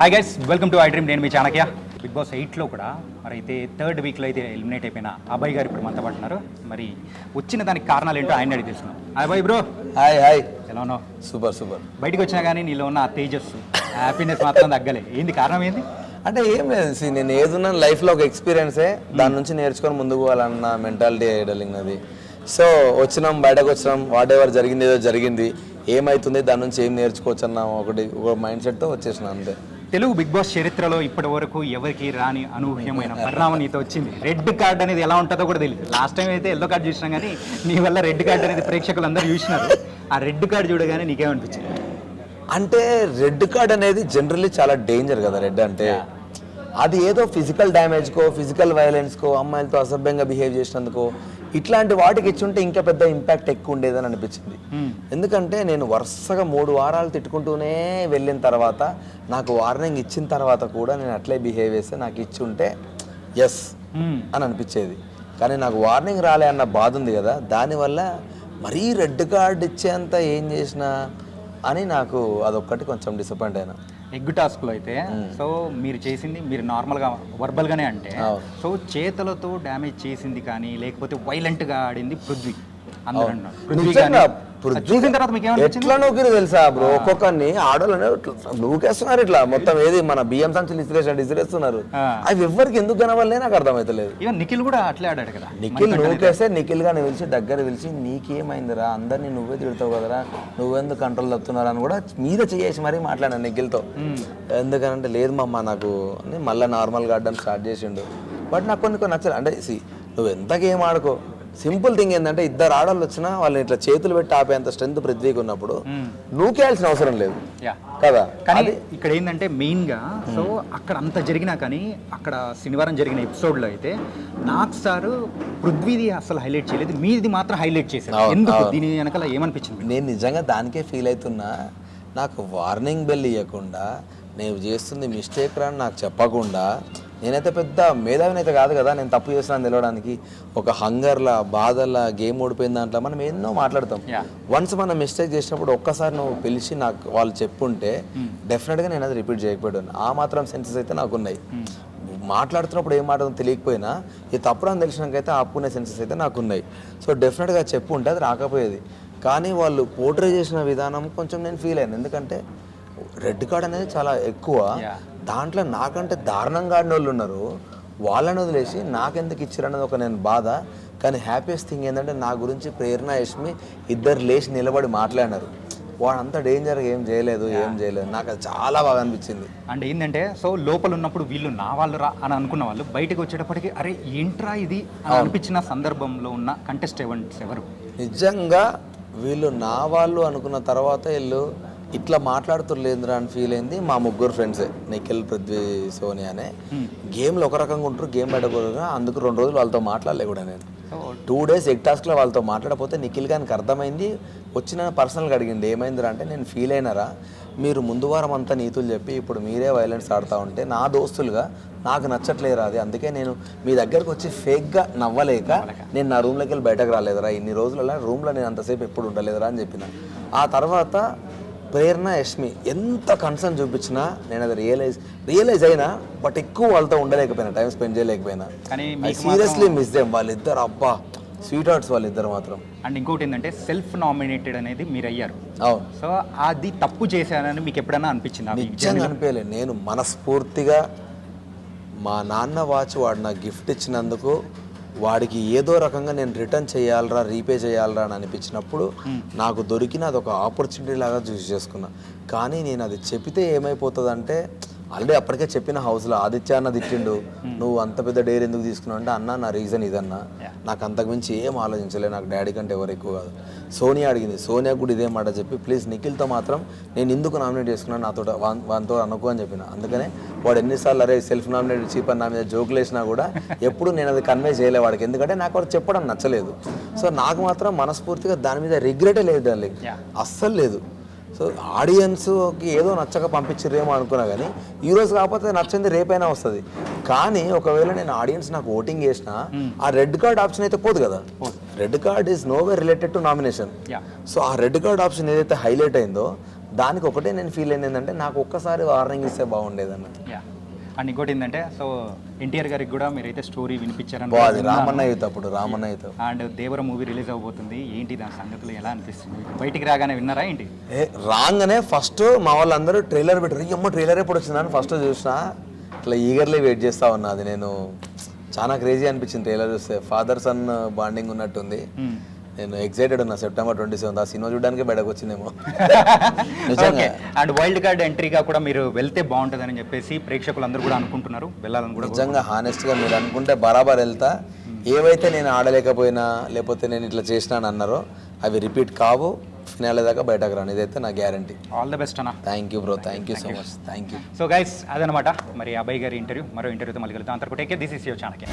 Hi guys welcome to I dream నేను మీ Chanakya. Big boss ఎయిట్లో కూడా మరి అయితే థర్డ్ వీక్లో అయితే ఎలిమినేట్ అయిపోయిన అబ్బాయి గారు ఇప్పుడు మనతో పాటు ఉన్నారు. మరి వచ్చిన దానికి కారణాలు ఏంటో ఆయన అడిగి తెలుసుకున్నాం అబ్బాయి బ్రో హాయ్ హాయ్ ఎలా ఉన్నావు? సూపర్ సూపర్ బయటికి వచ్చినా కానీ నీలో ఉన్న ఆ తేజస్సు హ్యాపీనెస్ మాత్రం తగ్గలే. ఏంది కారణం ఏంది? అంటే ఏం లేదు నేను ఏదున్నా లైఫ్లో ఒక ఎక్స్పీరియన్సే దాని నుంచి నేర్చుకొని ముందుకు పోవాలన్న మెంటాలిటీ డలింగ్ అది సో వచ్చినాం బయటకు వచ్చినాం వాట్ ఎవర్ జరిగింది ఏదో జరిగింది. ఏమైతుంది దాని నుంచి ఏం నేర్చుకోవచ్చు అన్న ఒకటి ఒక మైండ్ సెట్తో వచ్చేసిన అంతే. తెలుగు బిగ్ బాస్ చరిత్రలో ఇప్పటి వరకు ఎవరికి రాని అనూహ్యమైన పరిణామం నీతో వచ్చింది. రెడ్ కార్డ్ అనేది ఎలా ఉంటుందో కూడా తెలియదు లాస్ట్ టైం అయితే ఎల్లో కార్డ్ చూసినాం కానీ నీ వల్ల రెడ్ కార్డ్ అనేది ప్రేక్షకులు అందరూ చూసినారు. ఆ రెడ్ కార్డ్ చూడగానే నీకేమనిపించింది? అంటే రెడ్ కార్డ్ అనేది జనరల్లీ చాలా డేంజర్ కదా రెడ్ అంటే. అది ఏదో ఫిజికల్ డ్యామేజ్కో ఫిజికల్ వైలెన్స్కో అమ్మాయిలతో అసభ్యంగా బిహేవ్ చేసినందుకో ఇట్లాంటి వాటికి ఇచ్చుంటే ఇంకా పెద్ద ఇంపాక్ట్ ఎక్కువ ఉండేదని అనిపించింది. ఎందుకంటే నేను వరుసగా మూడు వారాలు తిట్టుకుంటూనే వెళ్ళిన తర్వాత నాకు వార్నింగ్ ఇచ్చిన తర్వాత కూడా నేను అట్లే బిహేవ్ చేస్తే నాకు ఇచ్చి ఉంటే ఎస్ Hmm. అని అనిపించేది. కానీ నాకు వార్నింగ్ రాలే అన్న బాధ ఉంది కదా దానివల్ల మరీ రెడ్ కార్డ్ ఇచ్చేంత ఏం చేసినా అని నాకు అదొక్కటి కొంచెం డిసప్పాయింట్ అయినా. ఎగ్ టాస్క్లో అయితే సో మీరు చేసింది మీరు నార్మల్గా వర్బల్గానే అంటే. సో చేతులతో డ్యామేజ్ చేసింది కానీ లేకపోతే వైలెంట్గా ఆడింది పృథ్వీ. అందరూ అన్నారు. అది చూసిన తర్వాత మీకు ఎట్లా నూకిరు తెలుసా బ్రో? ఒక్కొక్కరిని ఆడోళ్ళని నూకేస్తున్నారు ఇట్లా. మొత్తం ఏది మన బియ్యం సంచులు ఇసిరేసినట్టు ఇసిరేస్తున్నారు. అవి ఎవరికి ఎందుకు కనవల్లే నాకు అర్థమైతలేదు. ఈవెన్ నిఖిల్ కూడా అట్లే ఆడాడు కదా. నిఖిల్ నూకేస్తే నిఖిల్ గాని పిలిచి దగ్గర పిలిచి నీకేమైందిరా? అందరినీ నువ్వే తిడతావు కదరా? నువ్వెందుకు కంట్రోల్ తప్పుతున్నారా? అని కూడా మీద చేసి మరీ మాట్లాడాను నిఖిల్తో. ఎందుకనంటే లేదు మమ్మ నాకు మళ్ళీ నార్మల్గా ఆడడం స్టార్ట్ చేసిండు. బట్ నాకు కొన్ని కొన్ని నచ్చలేదు అంటే నువ్వు ఎంత గేమ్ ఆడుకో? సింపుల్ థింగ్ ఏంటంటే ఇద్దరు ఆడవాళ్ళు వచ్చినా వాళ్ళని ఇట్లా చేతులు పెట్టి ఆపేంత స్ట్రెంత్ పృథ్వీకి ఉన్నప్పుడు నూకేయాల్సిన అవసరం లేదు. యా. కదా? కానీ ఇక్కడ ఏంటంటే మెయిన్గా సో అక్కడ అంత జరిగినా కానీ అక్కడ శనివారం జరిగిన ఎపిసోడ్లో అయితే నాకు సార్ పృథ్వీది అసలు హైలైట్ చేయలేదు. మీది మాత్రం హైలైట్ చేశారు. ఎందుకు. దీని వెనకాల ఏమనిపించింది? నేను నిజంగా దానికే ఫీల్ అవుతున్నా. నాకు వార్నింగ్ బెల్ ఇవ్వకుండా నేను చేస్తుంది మిస్టేక్ రా అని నాకు చెప్పకుండా నేనైతే పెద్ద మేధావిని అయితే కాదు కదా నేను తప్పు చేస్తున్నాను తెలవడానికి ఒక హంగర్లా బాధల్లా గేమ్ ఓడిపోయిన దాంట్లో మనం ఎన్నో మాట్లాడతాం. వన్స్ మనం మిస్టేక్ చేసినప్పుడు ఒక్కసారి నువ్వు పిలిచి నాకు వాళ్ళు చెప్పుంటే డెఫినెట్గా నేను అది రిపీట్ చేయకపోయాను. ఆ మాత్రం సెన్సెస్ అయితే నాకు ఉన్నాయి మాట్లాడుతున్నప్పుడు ఏం మాట్లాడడం తెలియకపోయినా ఇది తప్పుడు అని తెలిసినాకైతే ఆపుకునే సెన్సెస్ అయితే నాకు ఉన్నాయి సో డెఫినెట్గా చెప్పు ఉంటే అది రాకపోయేది. కానీ వాళ్ళు పోర్ట్రే చేసిన విధానం కొంచెం నేను ఫీల్ అయ్యాను. ఎందుకంటే రెడ్ కార్డ్ అనేది చాలా ఎక్కువ. దాంట్లో నాకంటే దారుణంగా ఆడిన వాళ్ళు ఉన్నారు. వాళ్ళని వదిలేసి నాకెందుకు ఇచ్చారు అన్నది ఒక నేను బాధ. కానీ హ్యాపీయెస్ట్ థింగ్ ఏంటంటే నా గురించి ప్రేరణ యష్మి ఇద్దరు లేచి నిలబడి మాట్లాడినారు. వాడంతా డేంజర్గా ఏం చేయలేదు ఏం చేయలేదు. నాకు అది చాలా బాగా అనిపించింది. అంటే ఏంటంటే సో లోపల ఉన్నప్పుడు వీళ్ళు నా వాళ్ళు రా అని అనుకున్న వాళ్ళు బయటకు వచ్చేటప్పటికి అరే ఏంట్రా ఇది? అని అనిపించిన సందర్భంలో ఉన్న కంటెస్టెంట్స్ ఎవరు? నిజంగా వీళ్ళు నా వాళ్ళు అనుకున్న తర్వాత వీళ్ళు ఇట్లా మాట్లాడుతుర్లేదురా అని ఫీల్ అయింది మా ముగ్గురు ఫ్రెండ్సే నిఖిల్ పృథ్వీ సోని అనే. గేమ్లో ఒక రకంగా ఉంటారు గేమ్ బయటకు అందుకు రెండు రోజులు వాళ్ళతో మాట్లాడలే కూడా నేను. టూ డేస్ ఎగ్ టాస్క్లో వాళ్ళతో మాట్లాడకపోతే నిఖిల్ గారికి అర్థమైంది? వచ్చిన పర్సనల్గా అడిగింది ఏమైందిరా? అంటే నేను ఫీల్ అయినారా? మీరు ముందు వారం అంతా నీతులు చెప్పి ఇప్పుడు మీరే వైలెన్స్ ఆడుతూ ఉంటే నా దోస్తులుగా నాకు నచ్చట్లేదురా అది? అందుకే నేను మీ దగ్గరకు వచ్చి ఫేక్గా నవ్వలేక నేను నా రూమ్లోకి వెళ్ళి బయటకు రాలేదురా. ఇన్ని రోజులలో రూమ్లో నేను అంతసేపు ఎప్పుడు ఉండలేదురా అని చెప్పిన. ఆ తర్వాత ప్రేరణ యష్మి ఎంత కన్సర్న్ చూపించినా నేను అది రియలైజ్ రియలైజ్ అయినా బట్ ఎక్కువ వాళ్ళతో ఉండలేకపోయినా టైం స్పెండ్ చేయలేకపోయినా. సీరియస్లీ మిస్ దేమ్ వాళ్ళిద్దరు అబ్బా స్వీట్ హార్ట్స్ వాళ్ళిద్దరు మాత్రం. అండ్ ఇంకోటి ఏంటంటే సెల్ఫ్ నామినేటెడ్ అనేది మీరు అయ్యారు అవును. సో అది తప్పు చేశానని మీకు ఎప్పుడైనా అనిపించింది? నిజంగా అనిపించలేదు. నేను మనస్ఫూర్తిగా మా నాన్న వాచ్ వాడు నాకు గిఫ్ట్ ఇచ్చినందుకు వాడికి ఏదో రకంగా నేను రిటర్న్ చేయాలరా రీపే చేయాలరా అని అనిపించినప్పుడు నాకు దొరికిన అది ఒక ఆపర్చునిటీ లాగా చూస్ చేసుకున్నా. కానీ నేను అది చెప్తే ఏమైపోతుందంటే ఆల్రెడీ అప్పటికే చెప్పిన హౌస్లో ఆదిత్య అన్న తిట్టిండు. నువ్వు అంత పెద్ద డేర్ ఎందుకు తీసుకున్నావు? అంటే అన్న నా రీజన్ ఇదన్నా. నాకు అంతకుమించి ఏం ఆలోచించలే. నాకు డాడీ కంటే ఎవరు ఎక్కువ కాదు. సోనియా అడిగింది. సోనియా కూడా ఇదే మాట చెప్పి ప్లీజ్ నిఖిల్తో మాత్రం నేను ఎందుకు నామినేట్ చేసుకున్నాను? నాతో వాన్- వానితో అనుకో అని చెప్పిన. అందుకనే వాడు ఎన్నిసార్లు అరే సెల్ఫ్ నామినేట్ చీప్ అని నా మీద జోకులు వేసినా కూడా ఎప్పుడు నేను అది కన్వే చేయలే వాడికి. ఎందుకంటే నాకు వాడు చెప్పడం నచ్చలేదు. సో నాకు మాత్రం మనస్ఫూర్తిగా దాని మీద రిగ్రెటే లేదు Yeah. అస్సలు లేదు. సో ఆడియన్స్కి ఏదో నచ్చక పంపించిర్రేమో అనుకున్నా కానీ ఈ రోజు కాకపోతే నచ్చింది రేపైనా వస్తుంది. కానీ ఒకవేళ నేను ఆడియన్స్ నాకు ఓటింగ్ చేసినా ఆ రెడ్ కార్డ్ ఆప్షన్ అయితే పోదు కదా. Red card is no way related to nomination. So ఆ రెడ్ కార్డ్ ఆప్షన్ ఏదైతే హైలైట్ అయిందో దానికి ఒకటే నేను ఫీల్ అయింది ఏంటంటే నాకు ఒక్కసారి వార్నింగ్ ఇస్తే బాగుండేది అన్న యా అండ్ ఇంకోటి ఏంటంటే సో ఎన్టీఆర్ గారికి కూడా మీరైతే స్టోరీ వినిపించారని రామన్న యూత్ అప్పుడు Ramanna youth and Devara movie release అవబోతుంది ఏంటి దాని సంగతులు ఎలా అనిపిస్తుంది? బయటికి రాగానే విన్నారా ఏంటి? ఏ రాగానే ఫస్ట్ మా వాళ్ళందరూ ట్రైలర్ పెట్టారు. "ఈ అమ్మ ట్రైలర్ ఎప్పుడు వచ్చిందని ఫస్ట్ చూసిన ఇట్లా ఈగర్లీ వెయిట్ చేస్తా ఉన్నా అది నేను. చాలా క్రేజీ అనిపించింది ట్రైలర్ చూస్తే. ఫాదర్ సన్ బాండింగ్ ఉన్నట్టుంది. Hmm. నేను ఎక్సైటెడ్ ఉన్నా. సెప్టెంబర్ ట్వంటీ సెవెంత్ ఆ సినిమా చూడడానికి బయటకు వచ్చిందేమో. అండ్ వైల్డ్ కార్డ్ ఎంట్రీగా కూడా మీరు వెళ్తే బాగుంటుందని చెప్పేసి ప్రేక్షకులందరూ కూడా అనుకుంటున్నారు. వెళ్ళాలని కూడా నిజంగా హానెస్ట్గా మీరు అనుకుంటే బరాబర్ వెళ్తా. ఏవైతే నేను ఆడలేకపోయినా లేకపోతే నేను ఇట్లా చేసినాను అన్నారో అవి రిపీట్ కావు. ఫినాలే దాకా బయటకు రాను. ఇదైతే నా గ్యారంటీ ఆల్ ద బెస్ట్ అన్న. Thank you bro thank you so much thank you so guys అదనమాట మరి అబ్బాయి గారి ఇంటర్వ్యూ మరో ఇంటర్వ్యూతో మళ్ళీ కలుద్దాం. అంతకు టేకే దిస్ ఇస్ యువర్ ఛానల్